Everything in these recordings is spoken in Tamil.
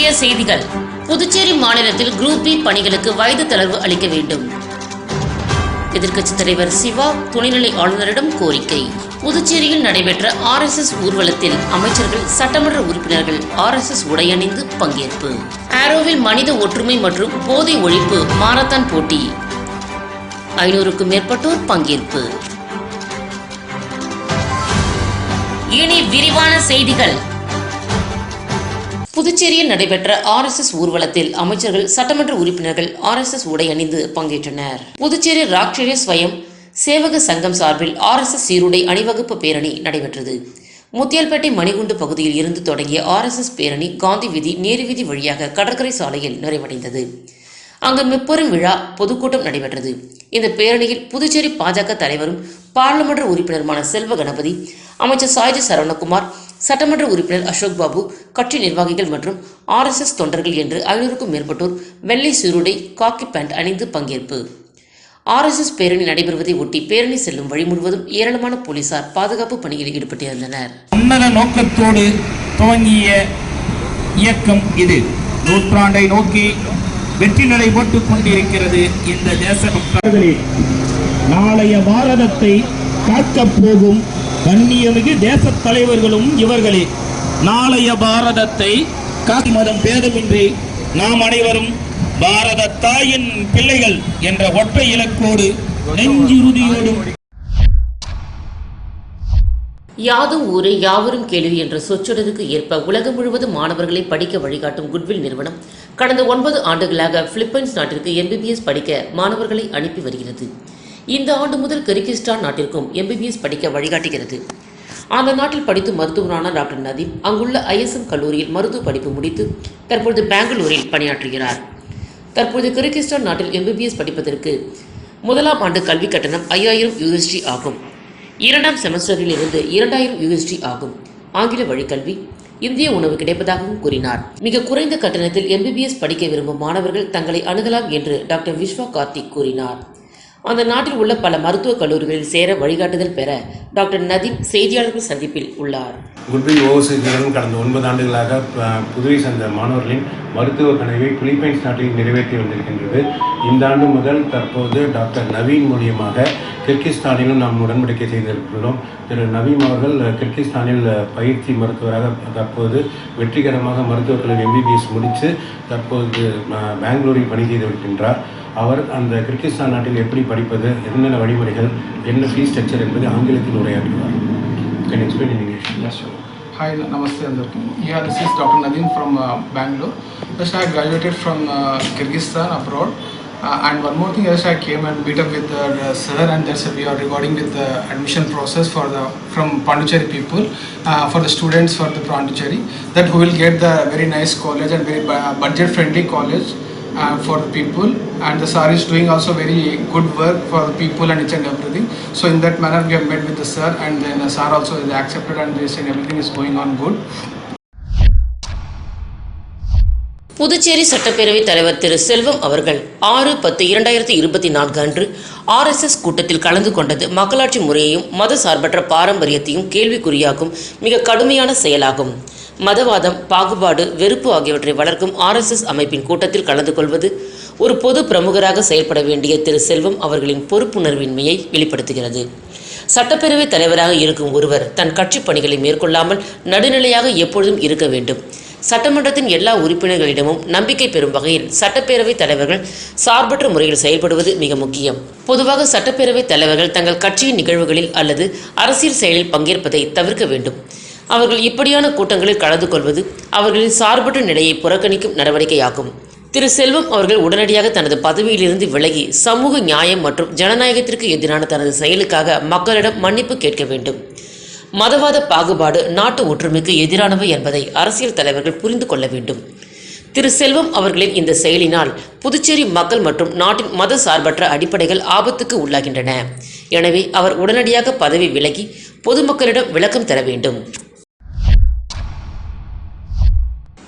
முக்கிய செய்திகள். புதுச்சேரி மாநிலத்தில் குரூப் பி பணிகளுக்கு வயது தளர்வு அளிக்க வேண்டும். எதிர்க்கட்சித் தலைவர் சிவா துணைநிலை ஆளுநரிடம் கோரிக்கை. புதுச்சேரியில் நடைபெற்ற ஆர் எஸ் எஸ் ஊர்வலத்தில் அமைச்சர்கள் சட்டமன்ற உறுப்பினர்கள் ஆர் எஸ் எஸ் உடையணிந்து பங்கேற்பு. ஆரோவில் மனித ஒற்றுமை மற்றும் போதை ஒழிப்பு மாரத்தான் போட்டி. ஐநூறுக்கும் மேற்பட்டோர் பங்கேற்பு. இனி விரிவான செய்திகள். புதுச்சேரியில் நடைபெற்ற ஆர்எஸ்எஸ் ஊர்வலத்தில் அமைச்சர்கள் சட்டமன்ற உறுப்பினர்கள் ஆர்எஸ்எஸ் உடை அணிந்து பங்கேற்றனர். புதுச்சேரி ராஷ்டிரிய ஸ்வயம் சேவக சங்கம் சார்பில் ஆர்எஸ்எஸ் சீருடை அணிவகுப்பு பேரணி நடைபெற்றது. முத்தியால்பேட்டை மணிகுண்டு பகுதியில் இருந்து தொடங்கிய ஆர்எஸ்எஸ் பேரணி காந்தி வீதி நேருவீதி வழியாக கடற்கரை சாலையில் நிறைவடைந்தது. அங்கு முப்பெரும் விழா பொதுக்கூட்டம் நடைபெற்றது. இந்த பேரணியில் புதுச்சேரி பாஜக தலைவரும் பாராளுமன்ற உறுப்பினருமான செல்வ கணபதி அமைச்சர் சாய்ஜி சரவணகுமார் சட்டமன்ற உறுப்பினர் அசோக் பாபு கட்சி நிர்வாகிகள் மற்றும் ஆர்எஸ்எஸ் தொண்டர்கள் என்று ஐநூறுக்கும் மேற்பட்டோர் வெள்ளை சீருடை காக்கி பேண்ட் அணிந்து பங்கேற்பு. ஆர்எஸ்எஸ் பேரணி நடைபெறுவதை ஒட்டி பேரணி செல்லும் வழி முழுவதும் ஏராளமான போலீசார் பாதுகாப்பு பணியில் ஈடுபட்டிருந்தனர் உன்னத நோக்கத்தோடு துவங்கிய இயக்கம் இது. நூற்றாண்டை நோக்கி வெற்றி நடை போட்டுக் கொண்டிருக்கிறது இந்த தேச நாளைய பாரதத்தை காக்கப் போகும் கண்ணியமிகு தேசத் தலைவர்களும் இவர்களே நாளைய பாரதத்தை காசி மதம் பேதமின்றி நாம் அனைவரும் பாரத தாயின் பிள்ளைகள் என்ற ஒற்றை இலக்கோடு நெஞ்சுறுதியோடும் யாதும் ஊரே யாவரும் கேள்வி என்ற சொற்றொடருக்கு ஏற்ப உலகம் முழுவதும் மாணவர்களை படிக்க வழிகாட்டும் குட்வில் நிறுவனம். கடந்த ஒன்பது ஆண்டுகளாக பிலிப்பைன்ஸ் நாட்டிற்கு எம்பிபிஎஸ் படிக்க மாணவர்களை அனுப்பி வருகிறது. இந்த ஆண்டு முதல் கிர்கிஸ்தான் நாட்டிற்கும் எம்பிபிஎஸ் படிக்க வழிகாட்டுகிறது. அந்த நாட்டில் படித்து மருத்துவரான டாக்டர் நதீம் அங்குள்ள ஐஎஸ்எம் கல்லூரியில் மருத்துவ படிப்பு முடித்து தற்பொழுது பெங்களூரில் பணியாற்றுகிறார். தற்போது கிர்கிஸ்தான் நாட்டில் எம்பிபிஎஸ் படிப்பதற்கு முதலாம் ஆண்டு கல்வி கட்டணம் ஐயாயிரம் யூஎஸ்டி ஆகும். இரண்டாம் செமஸ்டரில் இருந்து இரண்டாயிரம் யூஎஸ்டி ஆகும். ஆங்கில வழிக்கல்வி இந்திய உணவு கிடைப்பதாகவும் கூறினார். மிக குறைந்த கட்டணத்தில் எம்பிபிஎஸ் படிக்க விரும்பும் மாணவர்கள் தங்களை அணுகலாம் என்று டாக்டர் விஸ்வா கார்த்திக் கூறினார். அந்த நாட்டில் உள்ள பல மருத்துவக் கல்லூரிகளில் சேர வழிகாட்டுதல் பெற டாக்டர் நதீம் செய்தியாளர்கள் சந்திப்பில் உள்ளார். குட்வில் ஓவர்சீஸ் நிறுவனம் கடந்த ஒன்பது ஆண்டுகளாக புதுவை சேர்ந்த மாணவர்களின் மருத்துவ கனவை பிலிப்பைன்ஸ் நாட்டில் நிறைவேற்றி வந்திருக்கின்றது. இந்த ஆண்டு முதல் தற்போது டாக்டர் நவீன் மூலியமாக கிர்கிஸ்தானிலும் நாம் உடன்படிக்கை செய்திருக்கிறோம். திரு நவீன் அவர்கள் கிர்கிஸ்தானில் பயிற்சி மருத்துவராக தற்போது வெற்றிகரமாக மருத்துவக் கல்லூரி எம்பிபிஎஸ் முடித்து தற்போது பெங்களூரில் பணி செய்து வருகின்றார். அவர் அந்த கிர்கிஸ்தான் நாட்டில் எப்படி படிப்பது என்னென்ன வழிமுறைகள் என்ன ஃபீஸ் ஸ்ட்ரக்சர் என்பதை ஆங்கிலத்தில் உரையாற்றுவார் can explain in English Yes, sure. Hi, Namaste Andarki. Yeah, this is Dr. Nadine from uh, Bangalore. Just I graduated from uh, Kyrgyzstan abroad. Uh, and one more thing, yes, I came and meet up with the uh, sir, and that's we are regarding with the admission process for the from Pondicherry people uh, for the students for the Pondicherry that who will get the very nice college and very budget friendly college uh, for the people. And the sir is doing also very good work for the people and each and everything. So in that manner we have met with the sir and then the sir also is accepted and they said everything is going on good Puducherry சட்டப்பேரவைத் தலைவர் திரு. செல்வம் அவர்கள் ஆறு பத்து இரண்டாயிரத்தி இருபத்தி நான்கு அன்று ஆர்எஸ்எஸ் கூட்டத்தில் கலந்து கொண்டது மக்களாட்சி முறையையும் மத சார்பற்ற பாரம்பரியத்தையும் கேள்விக்குறியாக்கும் மிக கடுமையான செயலாகும். மதவாதம் பாகுபாடு வெறுப்பு ஆகியவற்றை வளர்க்கும் ஆர்எஸ்எஸ் அமைப்பின் கூட்டத்தில் கலந்து கொள்வது ஒரு பொது பிரமுகராக செயல்பட வேண்டிய திரு. செல்வம் அவர்களின் பொறுப்புணர்வின்மையை வெளிப்படுத்துகிறது. சட்டப்பேரவைத் தலைவராக இருக்கும் ஒருவர் தன் கட்சி பணிகளை மேற்கொள்ளாமல் நடுநிலையாக எப்பொழுதும் இருக்க வேண்டும். சட்டமன்றத்தின் எல்லா உறுப்பினர்களிடமும் நம்பிக்கை பெறும் வகையில் சட்டப்பேரவைத் தலைவர்கள் சார்பற்ற முறையில் செயல்படுவது மிக முக்கியம். பொதுவாக சட்டப்பேரவைத் தலைவர்கள் தங்கள் கட்சியின் நிகழ்வுகளில் அல்லது அரசியல் செயலில் பங்கேற்பதை தவிர்க்க வேண்டும். அவர்கள் இப்படியான கூட்டங்களில் கலந்து கொள்வது அவர்களின் சார்பற்ற நிலையை புறக்கணிக்கும் நடவடிக்கையாகும். திரு. செல்வம் அவர்கள் உடனடியாக தனது பதவியிலிருந்து விலகி சமூக நியாயம் மற்றும் ஜனநாயகத்திற்கு எதிரான தனது செயலுக்காக மக்களிடம் மன்னிப்பு கேட்க வேண்டும். மதவாத பாகுபாடு நாட்டு ஒற்றுமைக்கு எதிரானவை என்பதை அரசியல் தலைவர்கள் புரிந்து கொள்ள வேண்டும். திரு செல்வம் அவர்களின் இந்த செயலினால் புதுச்சேரி மக்கள் மற்றும் நாட்டின் மத சார்பற்ற அடிப்படைகள் ஆபத்துக்கு உள்ளாகின்றன. எனவே அவர் உடனடியாக பதவி விலகி பொதுமக்களிடம் விளக்கம் தர வேண்டும்.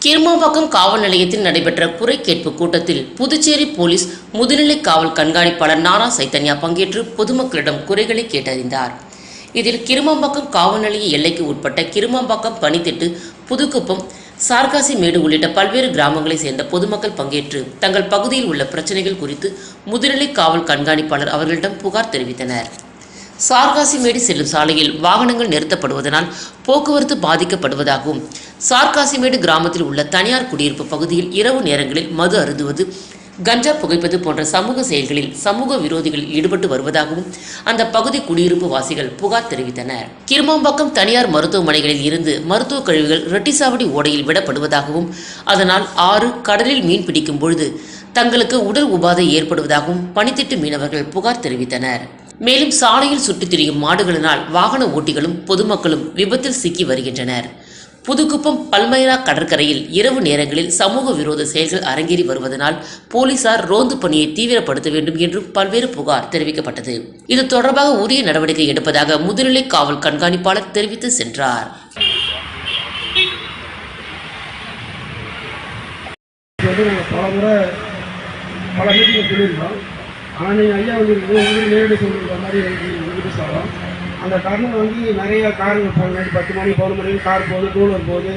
கிருமாம்பாக்கம் காவல் நிலையத்தில் நடைபெற்ற குறை கேட்பு கூட்டத்தில் புதுச்சேரி போலீஸ் முதுநிலை காவல் கண்காணிப்பாளர் நாரா சைத்தன்யா பங்கேற்று பொதுமக்களிடம் குறைகளை கேட்டறிந்தார். இதில் கிருமம்பாக்கம் காவல்நிலைய எல்லைக்கு உட்பட்ட கிருமம்பாக்கம் பனித்திட்டு புதுக்குப்பம் சார்காசி மேடு உள்ளிட்ட பல்வேறு கிராமங்களைச் சேர்ந்த பொதுமக்கள் பங்கேற்று தங்கள் பகுதியில் உள்ள பிரச்சனைகள் குறித்து முதுநிலை காவல் கண்காணிப்பாளர் அவர்களிடம் புகார் தெரிவித்தனர். சார்காசிமேடு செல்லும் சாலையில் வாகனங்கள் நிறுத்தப்படுவதனால் போக்குவரத்து பாதிக்கப்படுவதாகவும் சார்காசிமேடு கிராமத்தில் உள்ள தனியார் குடியிருப்பு பகுதியில் இரவு நேரங்களில் மது அருந்துவது கஞ்சா புகைப்பது போன்ற சமூக செயல்களில் சமூக விரோதிகள் ஈடுபட்டு வருவதாகவும் அந்த பகுதி குடியிருப்பு வாசிகள் புகார் தெரிவித்தனர். கிருமாம்பாக்கம் தனியார் மருத்துவமனைகளில் இருந்து மருத்துவ கழிவுகள் ரெட்டிசாவடி ஓடையில் விடப்படுவதாகவும் அதனால் ஆறு கடலில் மீன் பிடிக்கும் பொழுது தங்களுக்கு உடல் உபாதை ஏற்படுவதாகவும் பனித்திட்டு மீனவர்கள் புகார் தெரிவித்தனர். மேலும் சாலையில் சுற்றித் திரியும் மாடுகளினால் வாகன ஓட்டிகளும் பொதுமக்களும் விபத்தில் சிக்கி வருகின்றனர். புதுக்குப்பம் பல்மைரா கடற்கரையில் இரவு நேரங்களில் சமூக விரோத செயல்கள் அரங்கேறி வருவதனால் போலீசார் ரோந்து பணியை தீவிரப்படுத்த வேண்டும் என்றும் பல்வேறு புகார் தெரிவிக்கப்பட்டது. இது தொடர்பாக உரிய நடவடிக்கை எடுப்பதாக முதுநிலை காவல் கண்காணிப்பாளர் தெரிவித்து சென்றார். பல முறை பல மீட்டிங்கில் சொல்லியிருக்கோம். ஆனால் நீங்கள் ஐயா வந்து நேரடி சொல்லியிருக்க மாதிரி எங்களுக்கு சாரம் அந்த தருணம் வந்து நிறைய காருங்க போகிற மாதிரி பத்து மணி பவுன் மணிக்கு கார் போகுது டூலர் போகுது.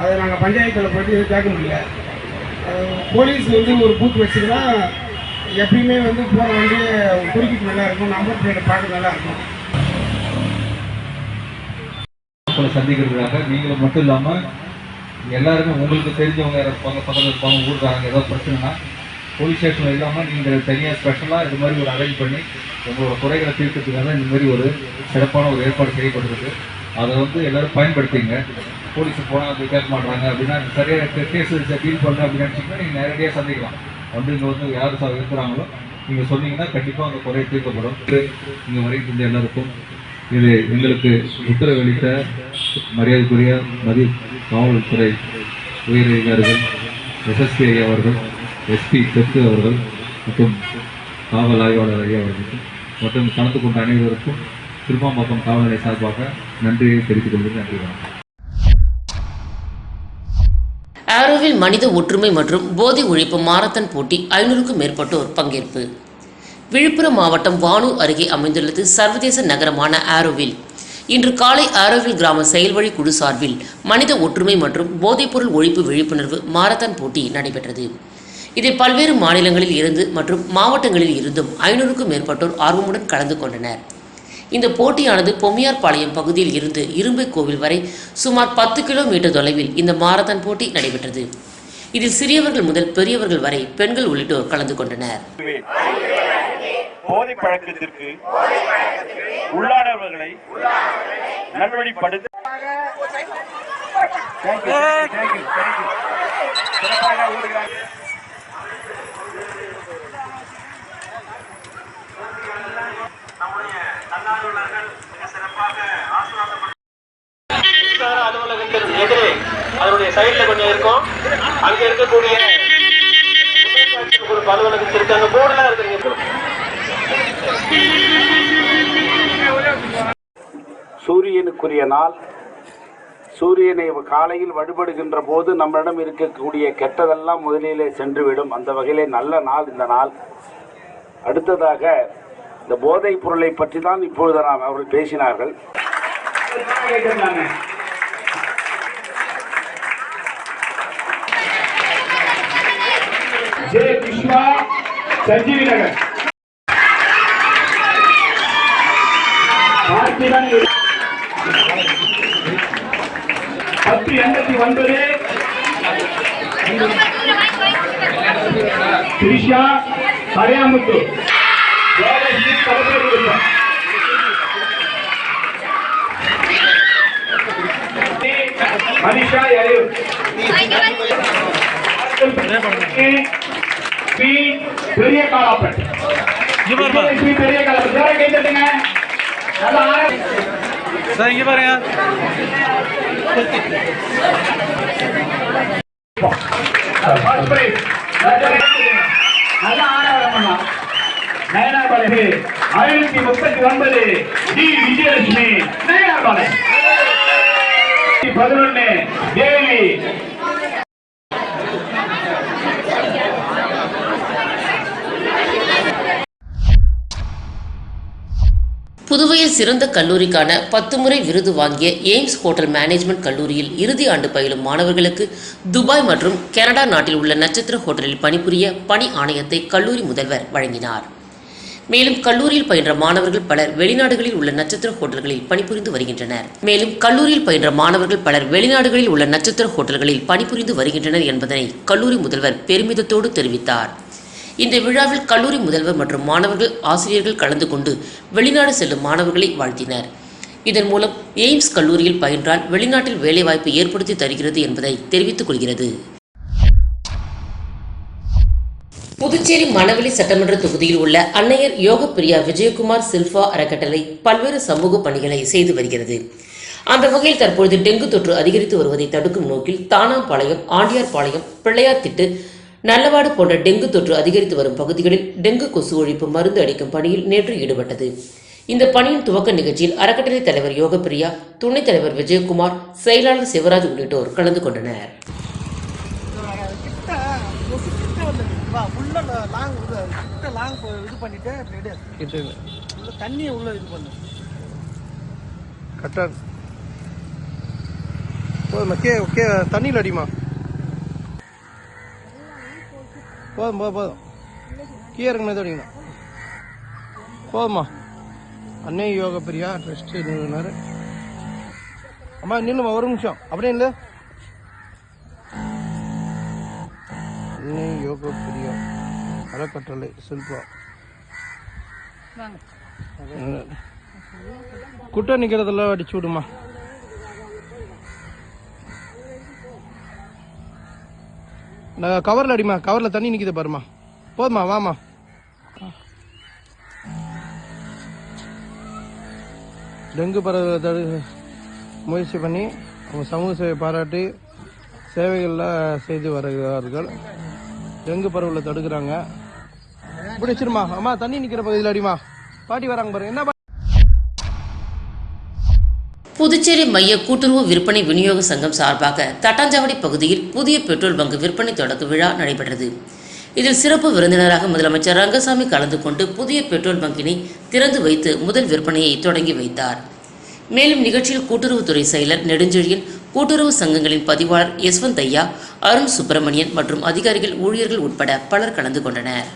அதை நாங்கள் பஞ்சாயத்தில் போயிட்டு எதுவும் கேட்க முடியல. போலீஸ் வந்து ஒரு பூத் வச்சுருந்தா எப்பயுமே வந்து போகிற வண்டியை குறுக்கிட்டு நல்லா இருக்கும். நம்பர் பிளேட்டை பார்க்க நல்லா இருக்கும். மக்களை சந்திக்கிறதுக்காக நீங்களும் மட்டும் இல்லாமல் எல்லாருமே உங்களுக்கு தெரிஞ்சவங்க யாராவது இருப்பாங்க பக்கத்தில் இருப்பாங்க ஊருக்காரங்க ஏதோ பிரச்சனைனா போலீஸ் ஸ்டேஷனில் இல்லாமல் நீங்கள் தனியாக ஸ்பெஷலாக இது மாதிரி ஒரு அரேஞ்ச் பண்ணி உங்களோட குறைகளை தீர்க்கிறதுக்காக இந்த மாதிரி ஒரு சிறப்பான ஒரு ஏற்பாடு செய்யப்பட்டிருக்கு. அதை வந்து எல்லோரும் பயன்படுத்திங்க போலீஸுக்கு போனால் அது கேட்க மாட்டாங்க அப்படின்னா சரியாக கேஸ் டீல் பண்ணுறேன் அப்படின்னு நினச்சிங்கன்னா நீங்கள் நேரடியாக சந்திக்கலாம். வந்து இங்கே வந்து யார் சா இருக்கிறாங்களோ நீங்கள் சொன்னீங்கன்னா கண்டிப்பாக அந்த குறை தீர்க்கப்படும். இங்கே வரைக்கும் இருந்த எல்லாருக்கும். இது எங்களுக்கு உத்தரவளித்த மரியாதைக்குரிய மதி காவல்துறை உயர் அதிகாரிகள் எஸ்எஸ்பி ஐயா அவர்கள் எஸ்பி தெற்கு அவர்கள் மற்றும் காவல் ஆய்வாளர் ஐயா அவர்களுக்கு மற்றும் கலந்து கொண்ட அனைவருக்கும் திருமாம்பாக்கம் காவல்நிலை சார்பாக நன்றியை தெரிவித்துக் கொள்கிறேன். நன்றி வணக்கம். ஆரோவில் மனித ஒற்றுமை மற்றும் போதை ஒழிப்பு மாரத்தான் போட்டி ஐநூறுக்கும் மேற்பட்டோர் பங்கேற்பு. விழுப்புரம் மாவட்டம் வானூர் அருகே அமைந்துள்ளது சர்வதேச நகரமான ஆரோவில். இன்று காலை ஆரோவில் கிராம செயல்வழி குழு சார்பில் மனித ஒற்றுமை மற்றும் போதைப்பொருள் ஒழிப்பு விழிப்புணர்வு மாரத்தான் போட்டி நடைபெற்றது. இதில் பல்வேறு மாநிலங்களில் இருந்து மற்றும் மாவட்டங்களில் இருந்தும் ஐநூறுக்கும் மேற்பட்டோர் ஆர்வமுடன் கலந்து கொண்டனர். இந்த போட்டியானது பொம்மியார்பாளையம் பகுதியில் இருந்து இரும்பை கோவில் வரை சுமார் பத்து கிலோமீட்டர் தொலைவில் இந்த மாரத்தான் போட்டி நடைபெற்றது. இதில் சிறியவர்கள் முதல் பெரியவர்கள் வரை பெண்கள் உள்ளிட்டோர் கலந்து கொண்டனர். போதை பழக்கத்திற்கு உள்ளானவர்களை நல்வழிப்படுத்த Thank you, thank you, thank you, சைடுல கொஞ்சம் இருக்கும். அங்க இருக்கக்கூடிய அலுவலகத்திற்கு அங்க போர்டுலாம் இருக்குங்க சூரியனுக்குரிய நாள். சூரியனை காலையில் வழிபடுகின்ற போது நம்மிடம் இருக்கக்கூடிய கெட்டதெல்லாம் முதலிலே சென்றுவிடும். அந்த வகையிலே நல்ல நாள் இந்த நாள். அடுத்ததாக இந்த போதைப் பொருளை பற்றி தான் இப்பொழுது நாம் அவர்கள் பேசினார்கள். ஜே கிருஷ்ணா சஞ்சீவி நகர் பத்து எண்பத்தி ஒன்பது. திரிஷா கரையாமுத்து. மனிஷா எரையூர் பி பெரிய காலாப்பட் விஜயலட்சுமி பெரிய காலாப்பட் ஜோரா கை தட்டுங்க நல்லா ஆர- First சிறந்த கல்லூரிக்கான பத்து முறை விருது வாங்கிய எய்ம்ஸ் ஹோட்டல் மேனேஜ்மெண்ட் கல்லூரியில் இறுதி ஆண்டு பயிலும் மாணவர்களுக்கு துபாய் மற்றும் கனடா நாட்டில் உள்ள நட்சத்திர ஹோட்டலில் பணிபுரிய பணி ஆணையத்தை கல்லூரி முதல்வர் வழங்கினார். மேலும் கல்லூரியில் பயின்ற மாணவர்கள் பலர் வெளிநாடுகளில் உள்ள நட்சத்திர ஹோட்டல்களில் பணிபுரிந்து வருகின்றனர். மேலும் கல்லூரியில் பயின்ற மாணவர்கள் பலர் வெளிநாடுகளில் உள்ள நட்சத்திர ஹோட்டல்களில் பணிபுரிந்து வருகின்றனர் என்பதனை கல்லூரி முதல்வர் பெருமிதத்தோடு தெரிவித்தார். இந்த விழாவில் கல்லூரி முதல்வர் மற்றும் மாணவர்கள் ஆசிரியர்கள் கலந்து கொண்டு வெளிநாடு செல்லும் மாணவர்களை வாழ்த்தினர். இதன் மூலம் எய்ம்ஸ் கல்லூரியில் பயின்றால் வெளிநாட்டில் வேலைவாய்ப்பு ஏற்படுத்தி தருகிறது என்பதை தெரிவித்துக் கொள்கிறது. புதுச்சேரி மணவெளி சட்டமன்ற தொகுதியில் உள்ள அன்னையர் யோகப்பிரியா விஜயகுமார் சில்பா அறக்கட்டளை பல்வேறு சமூக பணிகளை செய்து வருகிறது. அந்த வகையில் தற்பொழுது டெங்கு தொற்று அதிகரித்து வருவதை தடுக்கும் நோக்கில் தானாம்பாளையம் ஆண்டியார்பாளையம் பிள்ளையார் திட்டு நல்லவாடு போன்ற டெங்கு தொற்று அதிகரித்து வரும் பகுதிகளில் டெங்கு கொசு ஒழிப்பு மருந்து அடிக்கும் பணியில் நேற்று ஈடுபட்டது. இந்த பணியின் துவக்க நிகழ்ச்சியில் அறக்கட்டளை தலைவர் யோகப்பிரியா துணைத் தலைவர் விஜயகுமார் செயலாளர் சிவராஜ் உள்ளிட்டோர் கலந்து கொண்டனர். தண்ணியில் கொசு கிட்ட வந்து வா உள்ள லாங் இது கிட்ட லாங் இது பண்ணிட்டு அப்படி எடு உள்ள தண்ணியை உள்ள இது பண்ணு கரெக்டாக போதுமா கே கே தண்ணியில் அடிமா போதும் போதும் போதும். கீழே இறங்கினது அடிக்கணும் போதுமா அன்னை யோக பிரியா ட்ரஸ்ட் நிறுவனர் அம்மா நில்லுமா ஒரு நிமிஷம். அப்படியே இல்லை அன்னை யோக பிரியா அறக்கட்டளை சில்பா. குட்டை நிற்கிறதெல்லாம் அடிச்சு விடுமா நான் கவரில் அடிமா கவரில் தண்ணி நிற்கிது பாருமா போதுமா வாமா டெங்கு பரவ தடு முயற்சி பண்ணி அவங்க சமூக சேவை பாராட்டி சேவைகள்லாம் செய்து வருகிறார்கள். டெங்கு பரவலை தடுக்கிறாங்க. பிடிச்சிருமா அம்மா தண்ணி நிற்கிற பகுதியில் அடிமா பாட்டி வராங்க பாருங்க. என்ன புதுச்சேரி மைய கூட்டுறவு விற்பனை விநியோக சங்கம் சார்பாக தட்டாஞ்சாவடி பகுதியில் புதிய பெட்ரோல் பங்கு விற்பனை தொடக்க விழா நடைபெற்றது. இதில் சிறப்பு விருந்தினராக முதலமைச்சர் ரங்கசாமி கலந்து கொண்டு புதிய பெட்ரோல் பங்கினை திறந்து வைத்து முதல் விற்பனையை தொடங்கி வைத்தார். மேலும் நிகழ்ச்சியில் கூட்டுறவுத்துறை செயலர் நெடுஞ்செழியன் கூட்டுறவு சங்கங்களின் பதிவாளர் யஸ்வந்த் ஐயா அருண் சுப்பிரமணியன் மற்றும் அதிகாரிகள் ஊழியர்கள் உட்பட பலர் கலந்து கொண்டனர்.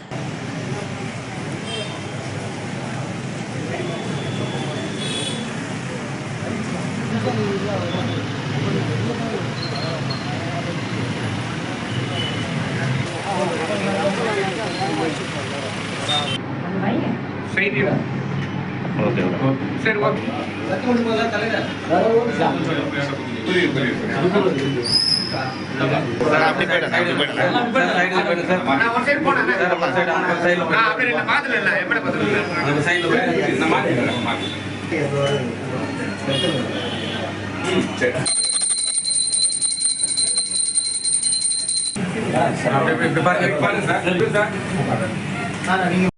சரி ஓகே. புரியுது புரியுது சார் அப்படி போயிட்டேன் அப்படி போயிட்டேன் சைடு போயிட்டேன் சார் நான் ஒரு சைடு போனேன் சார் ஒரு சைடு நான் சைடுல நான் அப்படி இல்ல பாத்துல இல்ல எப்படி பாத்துல இல்ல நம்ம சைடுல போயிட்டேன் நான் மாத்தி மாத்தி சரி இப்படி பாருங்க இப்படி பாருங்க சார். சார் நீங்க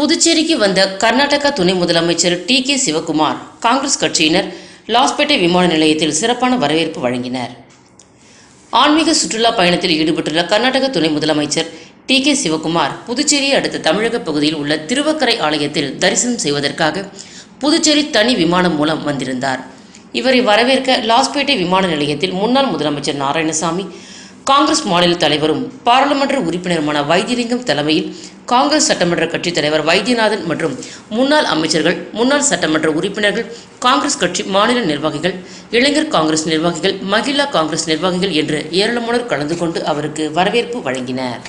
புதுச்சேரிக்கு வந்த கர்நாடக துணை முதலமைச்சர் டி கே சிவகுமார் காங்கிரஸ் கட்சியினர் லாஸ்பேட்டை விமான நிலையத்தில் சிறப்பான வரவேற்பு வழங்கினர். ஆன்மீக சுற்றுலா பயணத்தில் ஈடுபட்டுள்ள கர்நாடக துணை முதலமைச்சர் டி கே சிவகுமார் புதுச்சேரியை அடுத்த தமிழக பகுதியில் உள்ள திருவக்கரை ஆலயத்தில் தரிசனம் செய்வதற்காக புதுச்சேரி தனி விமானம் மூலம் வந்திருந்தார். இவரை வரவேற்க லாஸ்பேட்டை விமான நிலையத்தில் முன்னாள் முதலமைச்சர் நாராயணசாமி காங்கிரஸ் மாநில தலைவரும் பாராளுமன்ற உறுப்பினருமான வைத்தியலிங்கம் தலைமையில் காங்கிரஸ் சட்டமன்ற கட்சித் தலைவர் வைத்தியநாதன் மற்றும் முன்னாள் அமைச்சர்கள் முன்னாள் சட்டமன்ற உறுப்பினர்கள் காங்கிரஸ் கட்சி மாநில நிர்வாகிகள் இளைஞர் காங்கிரஸ் நிர்வாகிகள் மகிழா காங்கிரஸ் நிர்வாகிகள் என்று ஏராளமானோர் கலந்து கொண்டு அவருக்கு வரவேற்பு வழங்கினர்.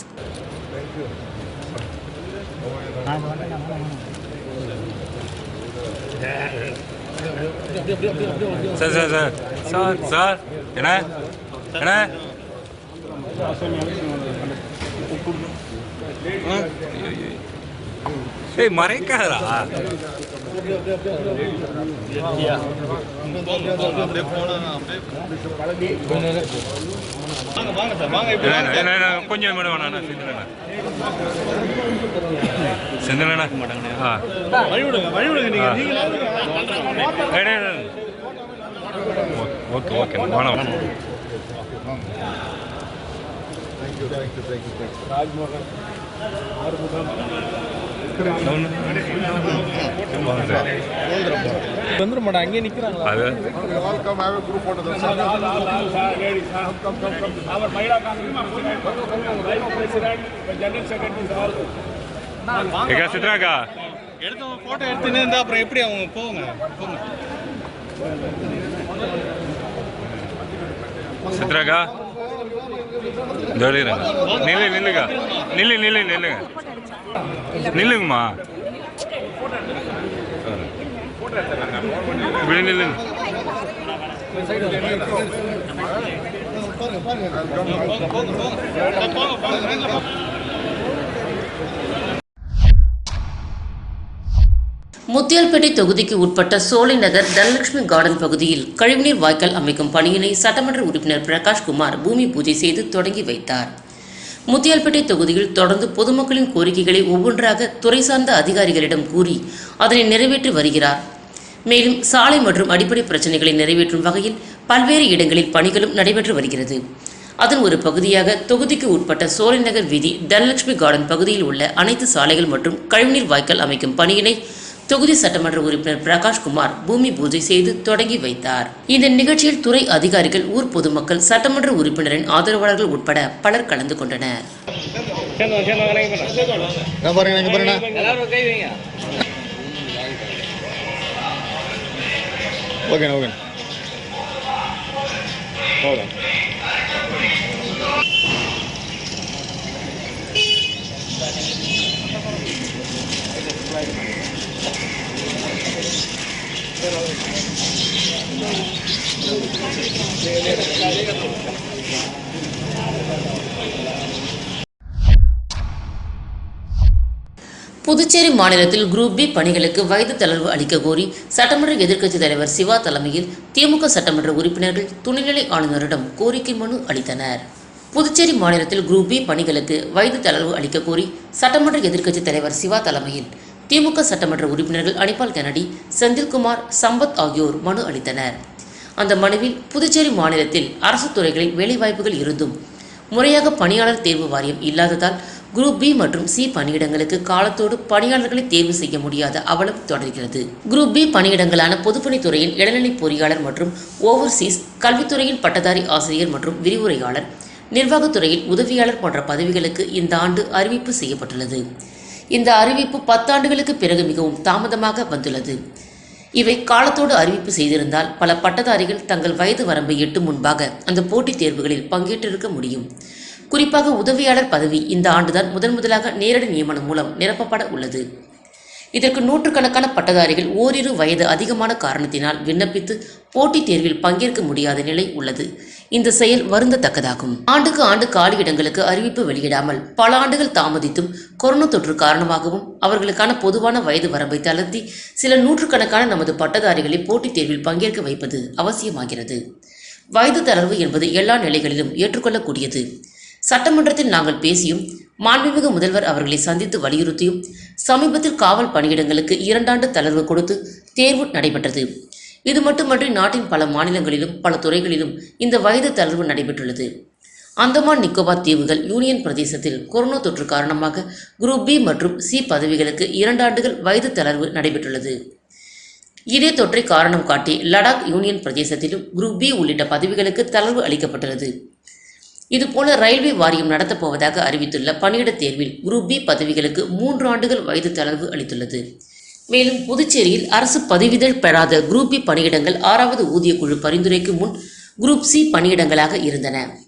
Sir sir sir. Sir sir. என்ன என்ன ஏய் என்ன, கொஞ்சம் மேடம் வேணா ஆ வழி விடுங்க வழி விடுங்க நீங்க ஓகே ஓகே வேணாம் வந்துட மாட்டேன் அங்கேயே நிற்கிறாங்களா அது. அவர் Mahila Congress president general secretary சித்ராக்கா. எடுத்து ஃபோட்டோ எடுத்துன்னு இருந்தால் அப்புறம் எப்படி அவங்க போங்க? போங்க. சித்ராக்கா. இந்த நில்லு நில்லுங்க நில்லு நில்லு நில்லுங்க. நில்லுங்கம்மா. இப்படி நில்லுங்க முத்தியால்பேட்டை தொகுதிக்கு உட்பட்ட சோலை நகர் தனலட்சுமி கார்டன் பகுதியில் கழிவுநீர் வாய்க்கால் அமைக்கும் பணியினை சட்டமன்ற உறுப்பினர் பிரகாஷ்குமார் பூமி பூஜை செய்து தொடங்கி வைத்தார். முத்தியால்பேட்டை தொகுதியில் தொடர்ந்து பொதுமக்களின் கோரிக்கைகளை ஒவ்வொன்றாக துறை சார்ந்த அதிகாரிகளிடம் கூறி அதனை நிறைவேற்றி வருகிறார். மேலும் சாலை மற்றும் அடிப்படை பிரச்சனைகளை நிறைவேற்றும் வகையில் பல்வேறு இடங்களில் பணிகளும் நடைபெற்று வருகிறது. அதன் ஒரு பகுதியாக தொகுதிக்கு உட்பட்ட சோலைநகர் வீதி தனலட்சுமி கார்டன் பகுதியில் உள்ள அனைத்து சாலைகள் மற்றும் கழிவுநீர் வாய்க்கால் அமைக்கும் பணியினை தொகுதி சட்டமன்ற உறுப்பினர் பிரகாஷ்குமார் பூமி பூஜை செய்து தொடங்கி வைத்தார் இந்த நிகழ்ச்சியில் துறை அதிகாரிகள் ஊர் பொதுமக்கள் சட்டமன்ற உறுப்பினரின் ஆதரவாளர்கள் உட்பட பலர் கலந்து கொண்டனர் Thank you. புதுச்சேரி மாநிலத்தில் குரூப் பி பணிகளுக்கு வயது தளர்வு அளிக்க கோரி சட்டமன்ற எதிர்க்கட்சித் தலைவர் சிவா தலைமையில் திமுக சட்டமன்ற உறுப்பினர்கள் துணைநிலை ஆளுநரிடம் கோரிக்கை மனு அளித்தனர். புதுச்சேரி மாநிலத்தில் குரூப் பி பணிகளுக்கு வயது தளர்வு அளிக்க கோரி சட்டமன்ற எதிர்க்கட்சித் தலைவர் சிவா தலைமையில் திமுக சட்டமன்ற உறுப்பினர்கள் அனிபால் கெனடி செந்தில்குமார் சம்பத் ஆகியோர் மனு அளித்தனர். அந்த மனுவில் புதுச்சேரி மாநிலத்தில் அரசு துறைகளில் வேலைவாய்ப்புகள் இருந்தும் முறையாக பணியாளர் தேர்வு வாரியம் இல்லாததால் குரூப் பி மற்றும் சி பணியிடங்களுக்கு காலத்தோடு பணியாளர்களை தேர்வு செய்ய முடியாத அவலம் தொடர்கிறது. குரூப் பி பணியிடங்களான பொதுப்பணித்துறையின் இளநிலை பொறியாளர் மற்றும் ஓவர்சீஸ் கல்வித்துறையின் பட்டதாரி ஆசிரியர் மற்றும் விரிவுரையாளர் நிர்வாகத்துறையில் உதவியாளர் போன்ற பதவிகளுக்கு இந்த ஆண்டு அறிவிப்பு செய்யப்பட்டுள்ளது. இந்த அறிவிப்பு பத்தாண்டுகளுக்கு பிறகு மிகவும் தாமதமாக வந்துள்ளது. இவை காலத்தோடு அறிவிப்பு செய்திருந்தால் பல பட்டதாரிகள் தங்கள் வயது வரம்பை எட்டும் முன்பாக அந்த போட்டித் தேர்வுகளில் பங்கேற்றிருக்க முடியும். குறிப்பாக உதவியாளர் பதவி இந்த ஆண்டுதான் முதன் முதலாக நேரடி நியமனம் மூலம் நிரப்பப்பட உள்ளது. இதற்கு நூற்றுக்கணக்கான பட்டதாரிகள் ஓரிரு வயது அதிகமான காரணத்தினால் விண்ணப்பித்து போட்டித் தேர்வில் பங்கேற்க முடியாத நிலை உள்ளது. இந்த செயல் வருந்தத்தக்கதாகும். ஆண்டுக்கு ஆண்டு காலி இடங்களுக்கு அறிவிப்பு வெளியிடாமல் பல ஆண்டுகள் தாமதித்தும் கொரோனா தொற்று காரணமாகவும் அவர்களுக்கான பொதுவான வயது வரம்பை தளர்த்தி சில நூற்றுக்கணக்கான நமது பட்டதாரிகளை போட்டித் தேர்வில் பங்கேற்க வைப்பது அவசியமாகிறது. வயது தளர்வு என்பது எல்லா நிலைகளிலும் ஏற்றுக்கொள்ளக்கூடியது. சட்டமன்றத்தில் நாங்கள் பேசியும் மாண்புமிகு முதல்வர் அவர்களை சந்தித்து வலியுறுத்தியும் சமீபத்தில் காவல் பணியிடங்களுக்கு இரண்டாண்டு தளர்வு கொடுத்து தேர்வு நடைபெற்றது. இது மட்டுமன்றி நாட்டின் பல மாநிலங்களிலும் பல துறைகளிலும் இந்த வயது தளர்வு நடைபெற்றுள்ளது. அந்தமான் நிக்கோபார் தீவுகள் யூனியன் பிரதேசத்தில் கொரோனா தொற்று காரணமாக குரூப் பி மற்றும் சி பதவிகளுக்கு இரண்டாண்டுகள் வயது தளர்வு நடைபெற்றுள்ளது. இதே தொற்றை காரணம் காட்டி லடாக் யூனியன் பிரதேசத்திலும் குரூப் பி உள்ளிட்ட பதவிகளுக்கு தளர்வு அளிக்கப்பட்டுள்ளது. இதுபோல ரயில்வே வாரியம் நடத்தப்போவதாக அறிவித்துள்ள பணியிட தேர்வில் குரூப் பி பதவிகளுக்கு மூன்று ஆண்டுகள் வயது தளர்வு அளித்துள்ளது. மேலும் புதுச்சேரியில் அரசு பதவிதழ் பெறாத குரூப் பி பணியிடங்கள் ஆறாவது ஊதியக்குழு பரிந்துரைக்கு முன் குரூப் சி பணியிடங்களாக இருந்தன.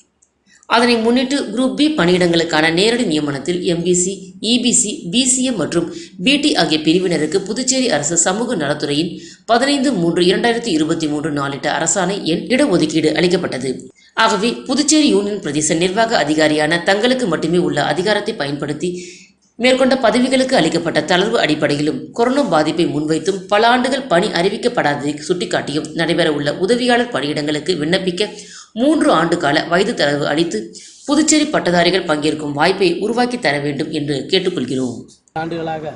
அதனை முன்னிட்டு குரூப் பி பணியிடங்களுக்கான நேரடி நியமனத்தில் எம்பிசி இபிசி பிசிஎம் மற்றும் பிடி ஆகிய பிரிவினருக்கு புதுச்சேரி அரசு சமூக நலத்துறையின் பதினைந்து மூன்று இரண்டாயிரத்தி இருபத்தி மூன்று நாளிட்ட அரசாணை எண் இடஒதுக்கீடு அளிக்கப்பட்டது. ஆகவே புதுச்சேரி யூனியன் பிரதேச நிர்வாக அதிகாரியான தங்களுக்கு மட்டுமே உள்ள அதிகாரத்தை பயன்படுத்தி மேற்கொண்ட பதவிகளுக்கு அளிக்கப்பட்ட தளர்வு அடிப்படையிலும் கொரோனா பாதிப்பை முன்வைத்தும் பல ஆண்டுகள் பணி அறிவிக்கப்படாததை சுட்டிக்காட்டியும் நடைபெறவுள்ள உதவியாளர் பணியிடங்களுக்கு விண்ணப்பிக்க மூன்று ஆண்டு கால வயது தளர்வு அளித்து புதுச்சேரி பட்டதாரிகள் பங்கேற்கும் வாய்ப்பை உருவாக்கி தர வேண்டும் என்று கேட்டுக்கொள்கிறோம். ஆண்டுகளாக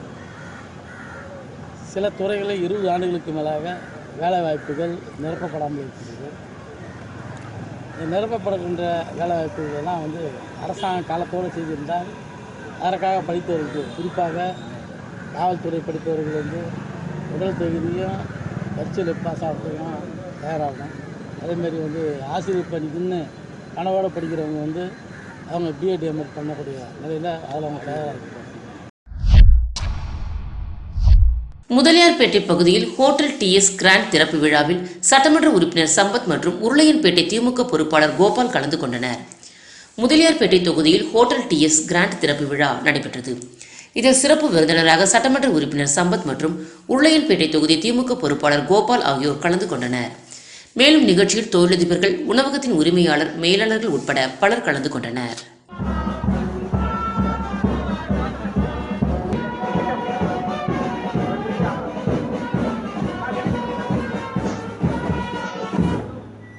சில துறைகளில் இருபது ஆண்டுகளுக்கு மேலாக வேலை வாய்ப்புகள் நிரப்பப்படாமல் இருக்கிறது நிரப்பப்படுகின்ற வேலை வாய்ப்புகளெல்லாம் வந்து அரசாங்கம் காலத்தோடு செய்திருந்தால் அதற்காக படித்தவர்களுக்கு குறிப்பாக காவல்துறை படித்தவர்கள் வந்து உடல் தகுதியும் பரீட்சையில் பாஸ் ஆகிறதுக்கும் தயாராகணும். அதேமாரி வந்து ஆசிரியர் பணிக்குன்னு கனவோடு படிக்கிறவங்க வந்து அவங்க பிஎட் எம்எட் பண்ணக்கூடிய நிலையில் அதில் அவங்க தயாராக இருக்கும் முதலியார்பேட்டை பகுதியில் ஹோட்டல் டிஎஸ் கிராண்ட் திறப்பு விழாவில் சட்டமன்ற உறுப்பினர் சம்பத் மற்றும் உருளையன்பேட்டை திமுக பொறுப்பாளர் கோபால் கலந்து கொண்டனர். முதலியார்பேட்டை தொகுதியில் ஹோட்டல் டிஎஸ் கிராண்ட் திறப்பு விழா நடைபெற்றது. இதில் சிறப்பு விருந்தினராக சட்டமன்ற உறுப்பினர் சம்பத் மற்றும் உருளையன்பேட்டை தொகுதி திமுக பொறுப்பாளர் கோபால் ஆகியோர் கலந்து கொண்டனர். மேலும் நிகழ்ச்சியில் தொழிலதிபர்கள் உணவகத்தின் உரிமையாளர் மேலாளர்கள் உட்பட பலர் கலந்து கொண்டனர்.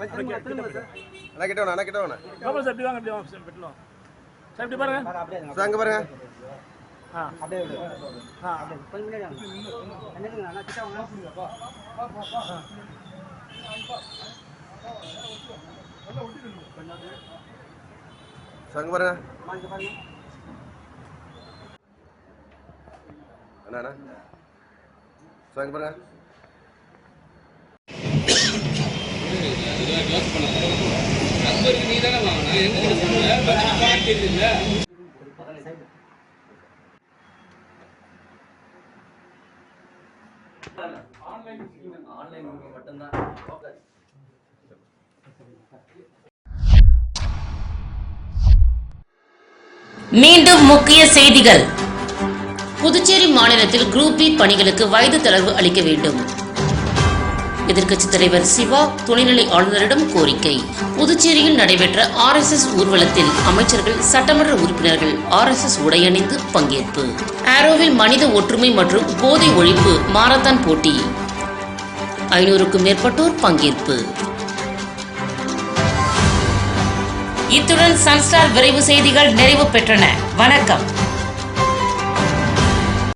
அண்ணா கிட்ட வேணா அண்ணா கிட்ட வேணா கமல் சார் இப்படி வாங்க இப்படி வாங்க சார் பெட்டலாம் சார் இப்படி பாருங்க சார் அங்கே பாருங்க ஆ அப்படியே ஆ அப்படியே கொஞ்சம் முன்னாடி வாங்க அண்ணா கிட்ட வாங்க சார் அங்கே பாருங்க அண்ணா அண்ணா மீண்டும் முக்கிய செய்திகள். புதுச்சேரி மாநிலத்தில் குரூப் பி பணிகளுக்கு வயது தளர்வு அளிக்க வேண்டும். எதிர்க்கட்சித் தலைவர் சிவா துணைநிலை ஆளுநரிடம் கோரிக்கை. புதுச்சேரியில் நடைபெற்ற ஆர் எஸ் எஸ் ஊர்வலத்தில் அமைச்சர்கள் சட்டமன்ற உறுப்பினர்கள் ஆர் எஸ் எஸ் உடையணிந்து பங்கேற்பு. ஆரோவில் மனித ஒற்றுமை மற்றும் போதை ஒழிப்பு மாரத்தான் போட்டி. ஐநூறுக்கும் மேற்பட்டோர் பங்கேற்பு. இத்துடன் சன்ஸ்டார் விரைவு செய்திகள் நிறைவு பெற்றன. வணக்கம்.